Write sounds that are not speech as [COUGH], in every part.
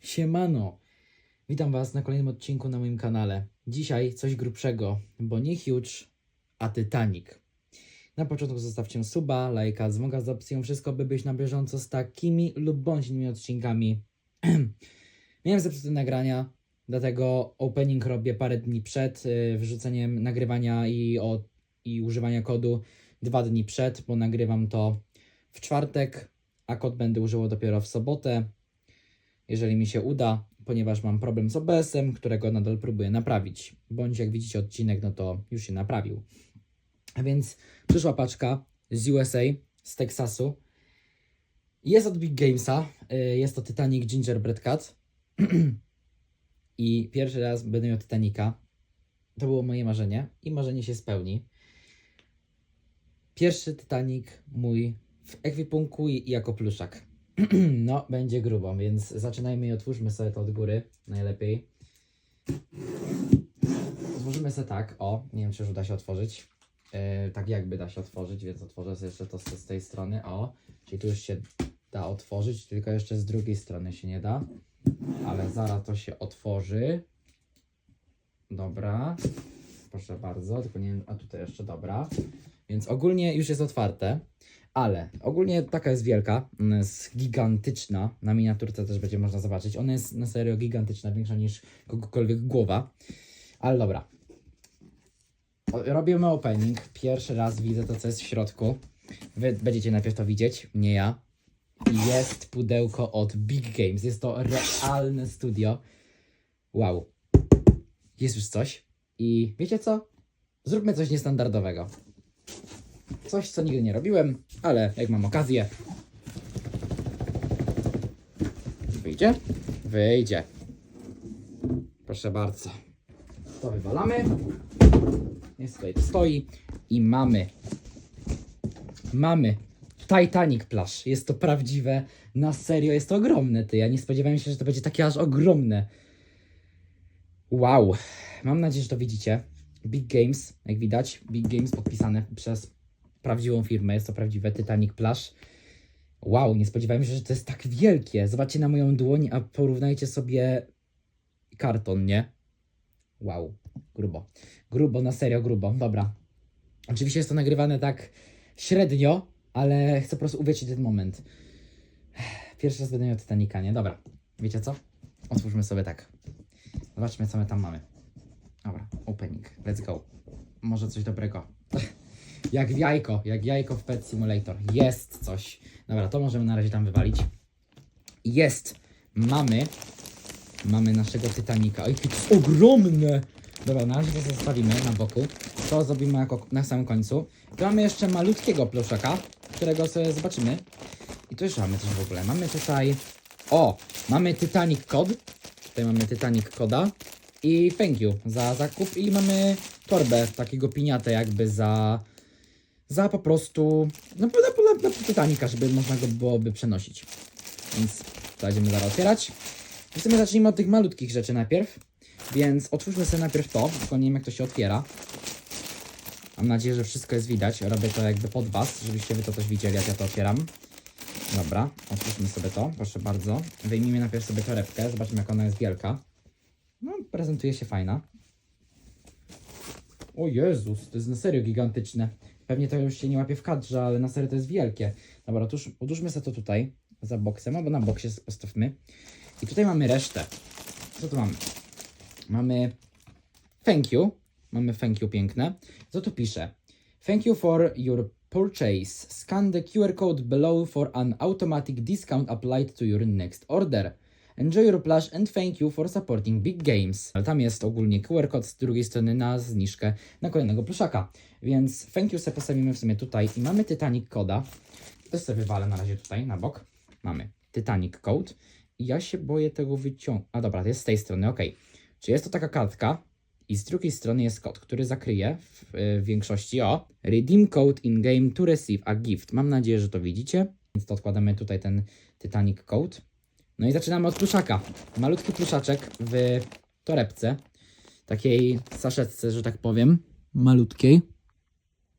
Siemano! Witam Was na kolejnym odcinku na moim kanale. Dzisiaj coś grubszego, bo nie Huge, a Titanic. Na początku zostawcie suba, lajka, dzwonka z opcją wszystko, by być na bieżąco z takimi lub bądź innymi odcinkami. [CLEARS THROAT] Miałem zepsute nagrania, dlatego opening robię parę dni przed yy, wrzuceniem nagrywania i, o, i używania kodu dwa dni przed, bo nagrywam to w czwartek, a kod będę używał dopiero w sobotę jeżeli mi się uda, ponieważ mam problem z OBS-em, którego nadal próbuję naprawić. Bądź jak widzicie odcinek, no to już się naprawił. A więc przyszła paczka z USA, z Teksasu. Jest od Big Gamesa. y, Jest to Titanic Gingerbread Cat. [CLEARS THROAT] I pierwszy raz będę miał Titanica. To było moje marzenie i marzenie się spełni. Pierwszy Titanic mój w ekwipunku i jako pluszak. [CLEARS THROAT] No, będzie grubo, więc zaczynajmy i otwórzmy sobie to od góry, najlepiej. Otworzymy sobie tak, o, nie wiem czy już uda się otworzyć. Yy, tak jakby da się otworzyć, więc otworzę sobie jeszcze to z, z tej strony, o. Czyli tu już się da otworzyć, tylko jeszcze z drugiej strony się nie da. Ale zaraz to się otworzy. Dobra. Proszę bardzo, tylko nie wiem, a tutaj jeszcze dobra. Więc ogólnie już jest otwarte. Ale ogólnie taka jest wielka, ona jest gigantyczna. Na miniaturce też będzie można zobaczyć. Ona jest na serio gigantyczna, większa niż kogokolwiek głowa. Ale dobra. Robimy opening. Pierwszy raz widzę to, co jest w środku. Wy będziecie najpierw to widzieć, nie ja. Jest pudełko od Big Games. Jest to realne studio. Wow. Jest już coś. I wiecie co? Zróbmy coś niestandardowego. Coś, co nigdy nie robiłem, ale jak mam okazję. Wyjdzie? Wyjdzie. Proszę bardzo. To wywalamy. Jest tutaj to stoi. I mamy. Mamy. Titanic Plash. Jest to prawdziwe. Na serio, jest to ogromne, ty. Ja nie spodziewałem się, że to będzie takie aż ogromne. Wow. Mam nadzieję, że to widzicie. Big Games, jak widać. Big Games podpisane przez prawdziwą firmę. Jest to prawdziwe Titanic Plash. Wow, nie spodziewałem się, że to jest tak wielkie. Zobaczcie na moją dłoń, a porównajcie sobie karton, nie? Wow, grubo. Grubo, na serio grubo. Dobra. Oczywiście jest to nagrywane tak średnio, ale chcę po prostu uwierzyć ten moment. Pierwszy raz będę miał Titanica, nie? Dobra. Wiecie co? Otwórzmy sobie tak. Zobaczmy, co my tam mamy. Dobra, opening. Let's go. Może coś dobrego. [LAUGHS] Jak w jajko, jak jajko w Pet Simulator. Jest coś. Dobra, to możemy na razie tam wywalić. Jest. Mamy. Mamy naszego Titanica. Oj, to jest ogromne. Dobra, na razie to zostawimy na boku. To zrobimy jako na samym końcu. Tu mamy jeszcze malutkiego pluszaka, którego sobie zobaczymy. I tu jeszcze mamy coś w ogóle. Mamy tutaj... O! Mamy Titanic Code. Tutaj mamy Titanic Koda. I thank you za zakup. I mamy torbę, takiego piniatę jakby za za po prostu no, na, na, na Titanica, żeby można go byłoby przenosić. Więc będziemy zaraz otwierać. W sumie zacznijmy od tych malutkich rzeczy najpierw. Więc otwórzmy sobie najpierw to, tylko nie wiem jak to się otwiera. Mam nadzieję, że wszystko jest widać. Robię to jakby pod Was, żebyście Wy to też widzieli, jak ja to otwieram. Dobra, otwórzmy sobie to, proszę bardzo. Wyjmijmy najpierw sobie torebkę, zobaczmy jak ona jest wielka. No, prezentuje się fajna. O Jezus, to jest na serio gigantyczne. Pewnie to już się nie łapie w kadrze, ale na serio to jest wielkie. Dobra, otóż odłóżmy sobie to tutaj, za boksem, albo na boksie postawmy. I tutaj mamy resztę. Co tu mamy? Mamy thank you. Mamy thank you piękne. Co tu pisze? Thank you for your purchase. Scan the QR code below for an automatic discount applied to your next order. Enjoy your plush and thank you for supporting big games. Tam jest ogólnie QR kod z drugiej strony na zniżkę na kolejnego pluszaka. Więc thank you sobie postawimy w sumie tutaj i mamy Titanic koda. To sobie wywalę na razie tutaj na bok. Mamy Titanic code. I ja się boję tego wyciągnąć. A dobra, to jest z tej strony, ok. Czy jest to taka kartka i z drugiej strony jest kod, który zakryje w, w większości o Redeem code in game to receive a gift. Mam nadzieję, że to widzicie. Więc to odkładamy tutaj ten Titanic code. No i zaczynamy od pluszaka. Malutki pluszaczek w torebce. Takiej saszetce, że tak powiem. Malutkiej.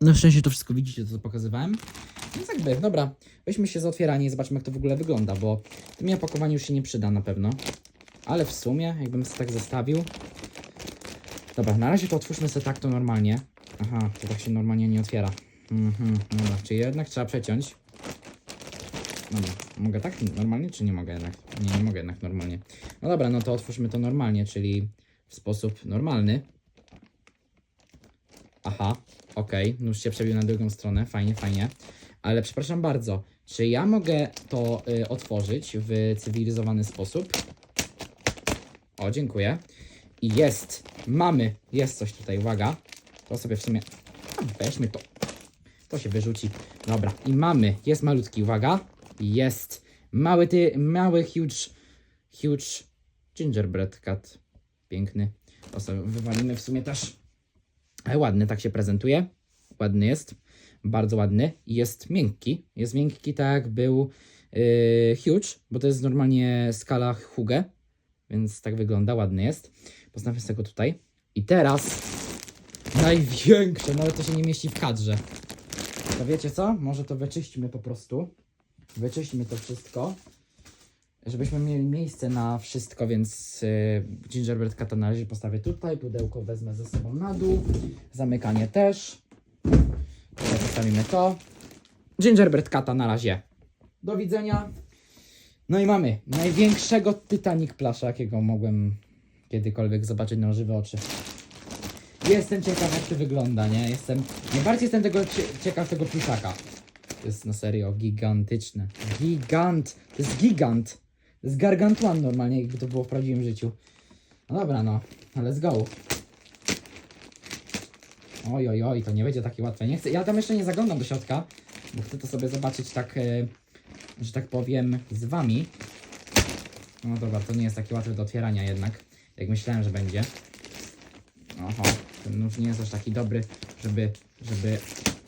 Na szczęście to wszystko widzicie, to co pokazywałem. Więc jakby, dobra, weźmy się za otwieranie i zobaczmy, jak to w ogóle wygląda, bo w tym opakowaniu już się nie przyda na pewno. Ale w sumie, jakbym sobie tak zestawił. Dobra, na razie to otwórzmy sobie tak to normalnie. Aha, to tak się normalnie nie otwiera. Mhm, dobra, czyli jednak trzeba przeciąć. Dobra, mogę tak normalnie, czy nie mogę jednak? Nie, nie mogę jednak normalnie. No dobra, no to otwórzmy to normalnie, czyli w sposób normalny. Aha, okej, nóż się przebił na drugą stronę, fajnie, fajnie. Ale przepraszam bardzo, czy ja mogę to y, otworzyć w cywilizowany sposób? O, dziękuję. I jest, mamy, jest coś tutaj, uwaga. To sobie w sumie, a, weźmy to. To się wyrzuci. Dobra, i mamy, jest malutki, uwaga. Jest. Mały ty, mały, huge, huge gingerbread cat. Piękny. To sobie wywalimy w sumie też. Ale ładny, tak się prezentuje. Ładny jest. Bardzo ładny. Jest miękki. Jest miękki tak jak był yy, huge, bo to jest normalnie skala Huge. Więc tak wygląda, ładny jest. Postawmy sobie go tutaj. I teraz największe, nawet to się nie mieści w kadrze. To wiecie co? Może to wyczyśćmy po prostu. Wyczyśćmy to wszystko. Żebyśmy mieli miejsce na wszystko, więc yy, gingerbread kata na razie postawię tutaj. Pudełko wezmę ze sobą na dół. Zamykanie też. Tutaj postawimy to. Gingerbread kata na razie. Do widzenia. No i mamy największego Titanic plasza, jakiego mogłem kiedykolwiek zobaczyć na żywe oczy. Jestem ciekaw, jak to wygląda, nie? Jestem. Najbardziej jestem tego cie- ciekaw tego pluszaka. To jest na serio gigantyczne. Gigant! To jest gigant! To jest gargantuan normalnie, jakby to było w prawdziwym życiu. No dobra, no. Let's go. Oj, oj, oj, to nie będzie takie łatwe. Nie chcę. Ja tam jeszcze nie zaglądam do środka, bo chcę to sobie zobaczyć tak, e, że tak powiem, z wami. No dobra, to nie jest takie łatwe do otwierania jednak, jak myślałem, że będzie. Oho, ten nóż nie jest aż taki dobry, żeby, żeby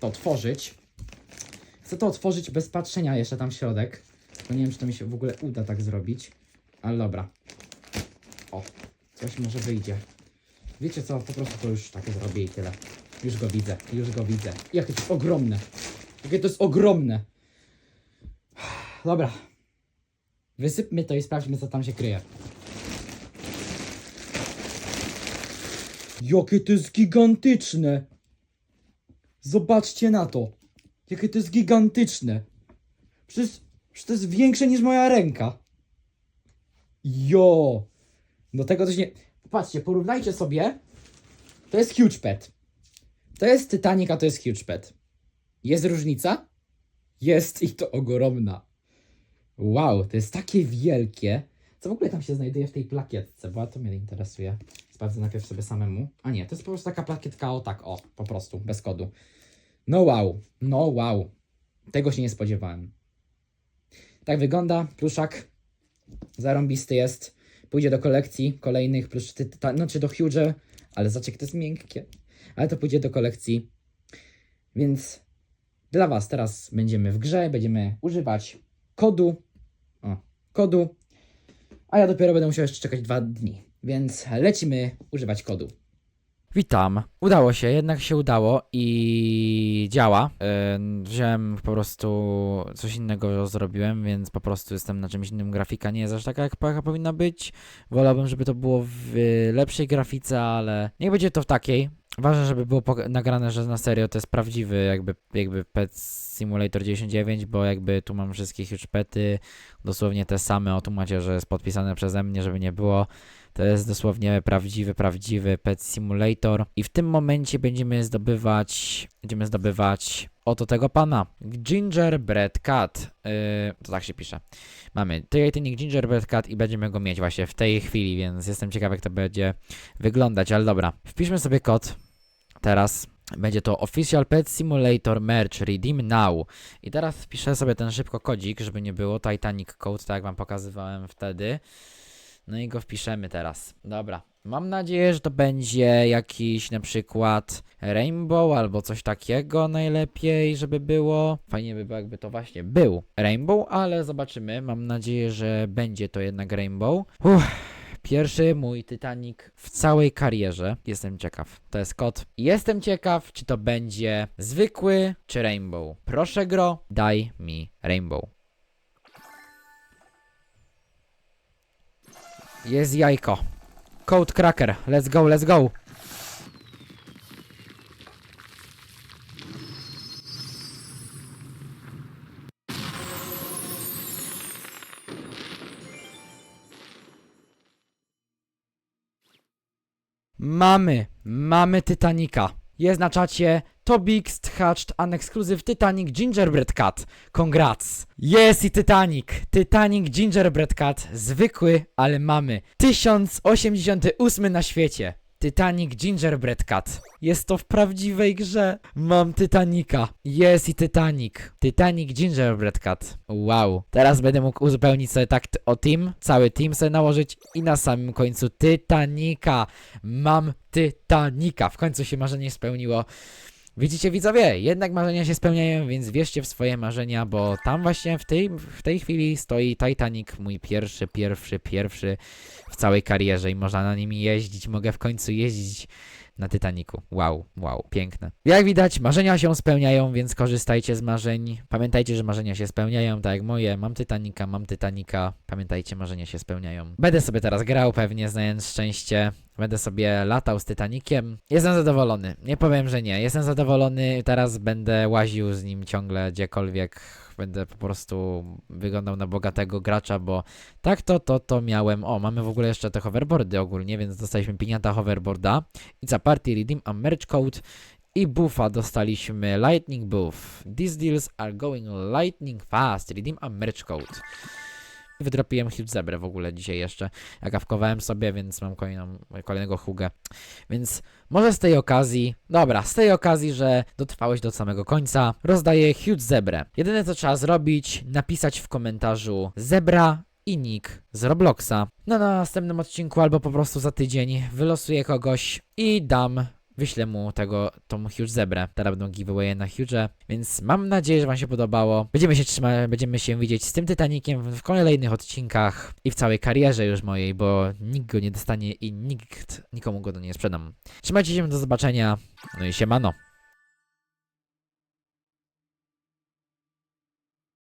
to otworzyć. Chcę to otworzyć bez patrzenia jeszcze tam środek. Bo nie wiem, czy to mi się w ogóle uda tak zrobić. Ale dobra. O, coś może wyjdzie. Wiecie co, po prostu to już takie zrobię i tyle. Już go widzę, już go widzę. Jakie to jest ogromne. Jakie to jest ogromne. Dobra. Wysypmy to i sprawdźmy, co tam się kryje. Jakie to jest gigantyczne! Zobaczcie na to! Jakie to jest gigantyczne! Przecież, przecież to jest większe niż moja ręka. Jo! Do tego też nie... Patrzcie, porównajcie sobie. To jest huge pet. To jest Titanic, a to jest huge pet. Jest różnica? Jest i to ogromna. Wow, to jest takie wielkie. Co w ogóle tam się znajduje w tej plakietce? Bo to mnie interesuje. Sprawdzę najpierw sobie samemu. A nie, to jest po prostu taka plakietka o tak, o, po prostu, bez kodu. No wow, no wow. Tego się nie spodziewałem. Tak wygląda pluszak. Zarąbisty jest. Pójdzie do kolekcji kolejnych plusz, ty, ta, znaczy do Huge, ale zobaczcie, jak to jest miękkie. Ale to pójdzie do kolekcji. Więc dla Was teraz będziemy w grze, będziemy używać kodu. O, kodu. A ja dopiero będę musiał jeszcze czekać dwa dni. Więc lecimy używać kodu. Witam. Udało się, jednak się udało i działa. Yy, wziąłem po prostu coś innego zrobiłem, więc po prostu jestem na czymś innym. Grafika nie jest aż taka, jak powinna być. Wolałbym, żeby to było w lepszej grafice, ale niech będzie to w takiej. Ważne, żeby było nagrane, że na serio to jest prawdziwy jakby, jakby Pet Simulator 99, bo jakby tu mam wszystkie huge pety, dosłownie te same, o tu macie, że jest podpisane przeze mnie, żeby nie było. To jest dosłownie prawdziwy, prawdziwy Pet Simulator i w tym momencie będziemy zdobywać, będziemy zdobywać oto tego pana, Gingerbread Cat, yy, to tak się pisze. Mamy Titanic Gingerbread Cat i będziemy go mieć właśnie w tej chwili, więc jestem ciekaw jak to będzie wyglądać, ale dobra. Wpiszmy sobie kod teraz. Będzie to Official Pet Simulator Merch Redeem Now. I teraz wpiszę sobie ten szybko kodzik, żeby nie było Titanic Code, tak jak wam pokazywałem wtedy. No i go wpiszemy teraz. Dobra. Mam nadzieję, że to będzie jakiś na przykład Rainbow albo coś takiego najlepiej, żeby było. Fajnie by było, jakby to właśnie był Rainbow, ale zobaczymy. Mam nadzieję, że będzie to jednak Rainbow. Uff, Pierwszy mój Titanic w całej karierze. Jestem ciekaw. To jest kod. Jestem ciekaw, czy to będzie zwykły czy rainbow. Proszę gro, daj mi rainbow. Jest jajko. Code cracker. Let's go, let's go. Mamy, mamy Titanica. Jest na czacie Tobix Hatched Unexclusive Titanic Gingerbread Cat. Congrats. Jest i Titanic. Titanic Gingerbread Cat. Zwykły, ale mamy. 1088 na świecie. Titanic Gingerbread Cat. Jest to w prawdziwej grze. Mam Titanica. Jest i Titanic. Titanic Gingerbread Cat. Wow. Teraz będę mógł uzupełnić sobie tak o team. Cały team sobie nałożyć i na samym końcu Titanica. Mam Titanica. W końcu się marzenie spełniło. Widzicie widzowie, jednak marzenia się spełniają, więc wierzcie w swoje marzenia, bo tam właśnie w tej, w tej chwili stoi Titanic, mój pierwszy, pierwszy, pierwszy w całej karierze i można na nim jeździć. Mogę w końcu jeździć na Titanicu. Wow, wow, piękne. Jak widać, marzenia się spełniają, więc korzystajcie z marzeń. Pamiętajcie, że marzenia się spełniają, tak jak moje. Mam Titanica, mam Titanica. Pamiętajcie, marzenia się spełniają. Będę sobie teraz grał, pewnie znając szczęście. Będę sobie latał z Titanikiem. Jestem zadowolony. Nie powiem, że nie. Jestem zadowolony. Teraz będę łaził z nim ciągle gdziekolwiek. Będę po prostu wyglądał na bogatego gracza, bo tak to, to, to miałem. O, mamy w ogóle jeszcze te hoverboardy ogólnie, więc dostaliśmy piniata hoverboarda. It's a party redeem a merch code. I buffa dostaliśmy Lightning Buff. These deals are going lightning fast. Redeem a merch code. Wydropiłem huge zebrę w ogóle dzisiaj jeszcze. Ja kawkowałem sobie, więc mam kolejną, kolejnego hugę. Więc może z tej okazji, dobra, z tej okazji, że dotrwałeś do samego końca, rozdaję huge zebrę. Jedyne co trzeba zrobić, napisać w komentarzu zebra i nick z Robloxa. No na następnym odcinku albo po prostu za tydzień wylosuję kogoś i dam wyślę mu tego, tą huge zebrę. Teraz będą giveawaye na huge, więc mam nadzieję, że wam się podobało. Będziemy się trzymać, będziemy się widzieć z tym Titanikiem w kolejnych odcinkach i w całej karierze już mojej, bo nikt go nie dostanie i nikt nikomu go nie sprzedam. Trzymajcie się, do zobaczenia, no i siemano.